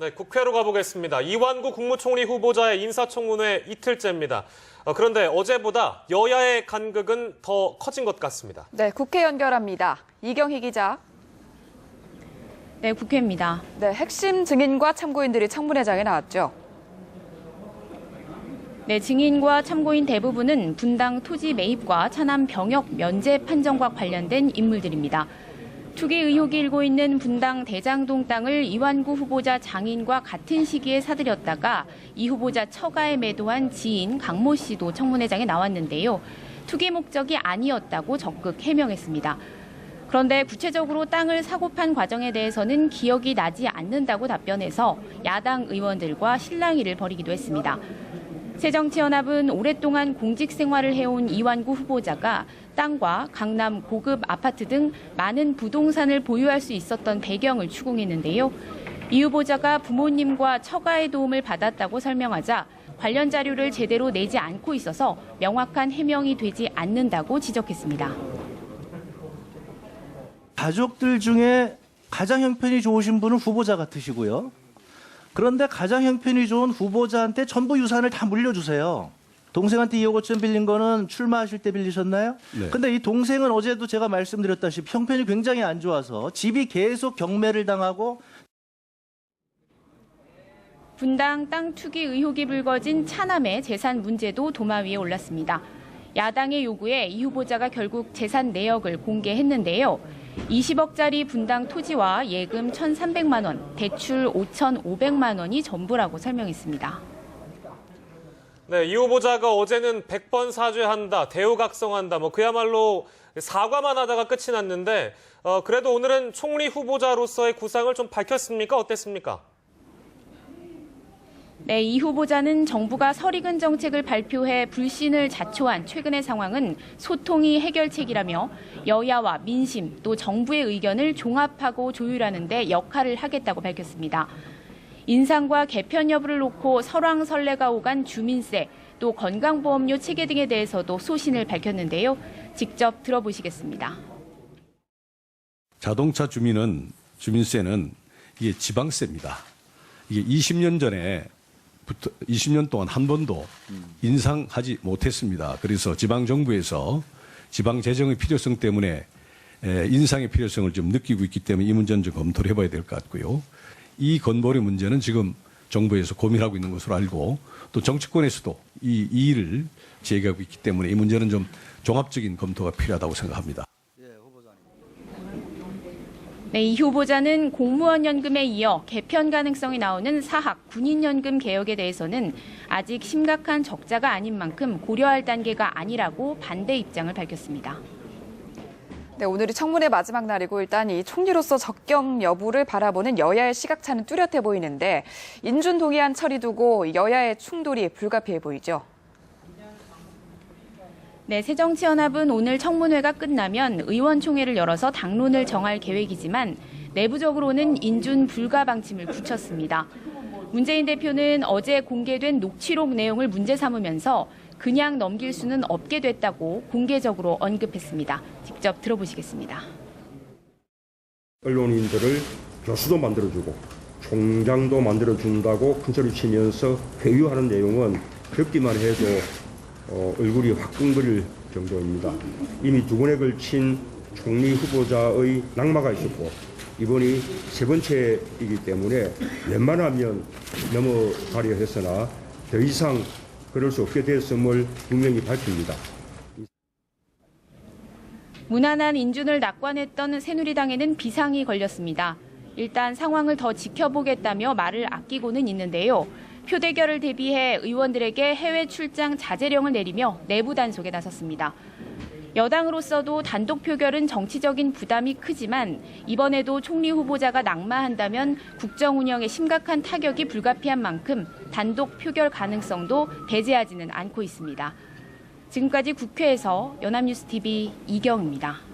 네, 국회로 가보겠습니다. 이완구 국무총리 후보자의 인사청문회 이틀째입니다. 어, 그런데 어제보다 여야의 간극은 더 커진 것 같습니다. 네, 국회 연결합니다. 이경희 기자. 네, 국회입니다. 네, 핵심 증인과 참고인들이 청문회장에 나왔죠. 네, 증인과 참고인 대부분은 분당 토지 매입과 차남 병역 면제 판정과 관련된 인물들입니다. 투기 의혹이 일고 있는 분당 대장동 땅을 이완구 후보자 장인과 같은 시기에 사들였다가 이 후보자 처가에 매도한 지인 강모 씨도 청문회장에 나왔는데요. 투기 목적이 아니었다고 적극 해명했습니다. 그런데 구체적으로 땅을 사고 판 과정에 대해서는 기억이 나지 않는다고 답변해서 야당 의원들과 실랑이를 벌이기도 했습니다. 새정치연합은 오랫동안 공직 생활을 해온 이완구 후보자가 땅과 강남 고급 아파트 등 많은 부동산을 보유할 수 있었던 배경을 추궁했는데요. 이 후보자가 부모님과 처가의 도움을 받았다고 설명하자 관련 자료를 제대로 내지 않고 있어서 명확한 해명이 되지 않는다고 지적했습니다. 가족들 중에 가장 형편이 좋으신 분은 후보자 같으시고요. 그런데 가장 형편이 좋은 후보자한테 전부 유산을 다 물려주세요. 동생한테 2억 5천 빌린 거는 출마하실 때 빌리셨나요? 네. 근데 이 동생은 어제도 제가 말씀드렸다시피 형편이 굉장히 안 좋아서 집이 계속 경매를 당하고 분당 땅 투기 의혹이 불거진 차남의 재산 문제도 도마 위에 올랐습니다. 야당의 요구에 이 후보자가 결국 재산 내역을 공개했는데요. 20억짜리 분당 토지와 예금 1,300만 원, 대출 5,500만 원이 전부라고 설명했습니다. 네, 이 후보자가 어제는 100번 사죄한다, 대우각성한다, 뭐 그야말로 사과만 하다가 끝이 났는데 어, 그래도 오늘은 총리 후보자로서의 구상을 좀 밝혔습니까? 어땠습니까? 네, 이 후보자는 정부가 설익은 정책을 발표해 불신을 자초한 최근의 상황은 소통이 해결책이라며 여야와 민심 또 정부의 의견을 종합하고 조율하는 데 역할을 하겠다고 밝혔습니다. 인상과 개편 여부를 놓고 설왕설래가 오간 주민세 또 건강보험료 체계 등에 대해서도 소신을 밝혔는데요. 직접 들어보시겠습니다. 자동차 주민은 주민세는 이게 지방세입니다. 이게 20년 전에 20년 동안 한 번도 인상하지 못했습니다. 그래서 지방 정부에서 지방 재정의 필요성 때문에 에, 인상의 필요성을 좀 느끼고 있기 때문에 이 문제는 좀 검토를 해봐야 될 것 같고요. 이 건보료 문제는 지금 정부에서 고민하고 있는 것으로 알고 또 정치권에서도 이, 이 일을 제기하고 있기 때문에 이 문제는 좀 종합적인 검토가 필요하다고 생각합니다. 네, 이 후보자는 공무원 연금에 이어 개편 가능성이 나오는 사학 군인 연금 개혁에 대해서는 아직 심각한 적자가 아닌 만큼 고려할 단계가 아니라고 반대 입장을 밝혔습니다. 네, 오늘이 청문회 마지막 날이고 일단 이 총리로서 적격 여부를 바라보는 여야의 시각차는 뚜렷해 보이는데 인준 동의안 처리 두고 여야의 충돌이 불가피해 보이죠. 네, 새정치연합은 오늘 청문회가 끝나면 의원총회를 열어서 당론을 정할 계획이지만 내부적으로는 인준 불가 방침을 굳혔습니다. 문재인 대표는 어제 공개된 녹취록 내용을 문제 삼으면서 그냥 넘길 수는 없게 됐다고 공개적으로 언급했습니다. 직접 들어보시겠습니다. 언론인들을 교수도 만들어주고 총장도 만들어준다고 큰 소리 치면서 회유하는 내용은 듣기만 해도 어, 얼굴이 화끈거릴 정도입니다. 이미 두 번에 걸친 총리 후보자의 낙마가 있었고 이번이 세 번째이기 때문에 웬만하면 넘어가려 했으나 더 이상 그럴 수 없게 됐음을 분명히 밝힙니다. 무난한 인준을 낙관했던 새누리당에는 비상이 걸렸습니다. 일단 상황을 더 지켜보겠다며 말을 아끼고는 있는데요. 표대결을 대비해 의원들에게 해외 출장 자제령을 내리며 내부 단속에 나섰습니다. 여당으로서도 단독 표결은 정치적인 부담이 크지만 이번에도 총리 후보자가 낙마한다면 국정 운영에 심각한 타격이 불가피한 만큼 단독 표결 가능성도 배제하지는 않고 있습니다. 지금까지 국회에서 연합뉴스 TV 이경입니다.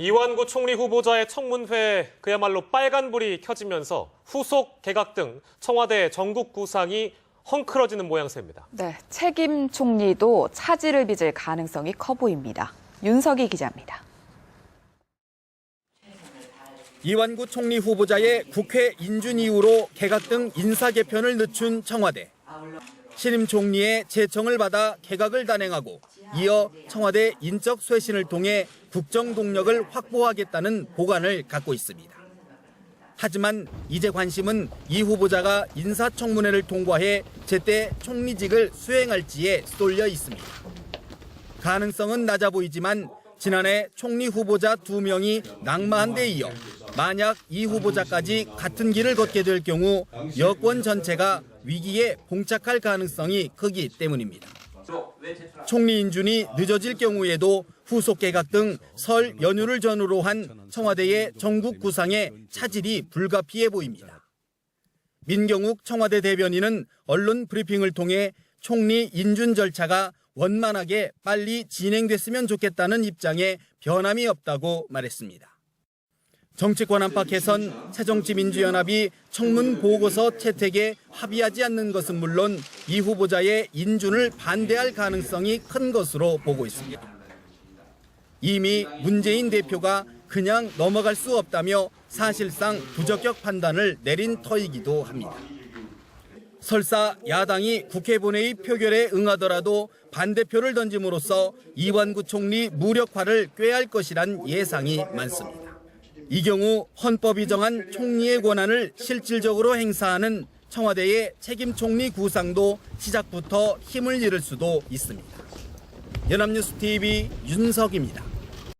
이완구 총리 후보자의 청문회 그야말로 빨간불이 켜지면서 후속 개각 등 청와대 전국 구상이 헝클어지는 모양새입니다. 네, 책임 총리도 차질을 빚을 가능성이 커 보입니다. 윤석희 기자입니다. 이완구 총리 후보자의 국회 인준 이후로 개각 등 인사 개편을 늦춘 청와대. 신임 총리의 제청을 받아 개각을 단행하고 이어 청와대 인적 쇄신을 통해 국정 동력을 확보하겠다는 보관을 갖고 있습니다. 하지만 이제 관심은 이 후보자가 인사청문회를 통과해 제때 총리직을 수행할지에 쏠려 있습니다. 가능성은 낮아 보이지만 지난해 총리 후보자 두 명이 낙마한 데 이어 만약 이 후보자까지 같은 길을 걷게 될 경우 여권 전체가 위기에 봉착할 가능성이 크기 때문입니다. 총리 인준이 늦어질 경우에도 후속 개각 등 설 연휴를 전후로 한 청와대의 전국 구상에 차질이 불가피해 보입니다. 민경욱 청와대 대변인은 언론 브리핑을 통해 총리 인준 절차가 원만하게 빨리 진행됐으면 좋겠다는 입장에 변함이 없다고 말했습니다. 정치권 안팎에선 새정치민주연합이 청문 보고서 채택에 합의하지 않는 것은 물론 이 후보자의 인준을 반대할 가능성이 큰 것으로 보고 있습니다. 이미 문재인 대표가 그냥 넘어갈 수 없다며 사실상 부적격 판단을 내린 터이기도 합니다. 설사 야당이 국회 본회의 표결에 응하더라도 반대표를 던짐으로써 이완구 총리 무력화를 꾀할 것이란 예상이 많습니다. 이 경우 헌법이 정한 총리의 권한을 실질적으로 행사하는 청와대의 책임 총리 구상도 시작부터 힘을 잃을 수도 있습니다. 연합뉴스 TV 윤석입니다.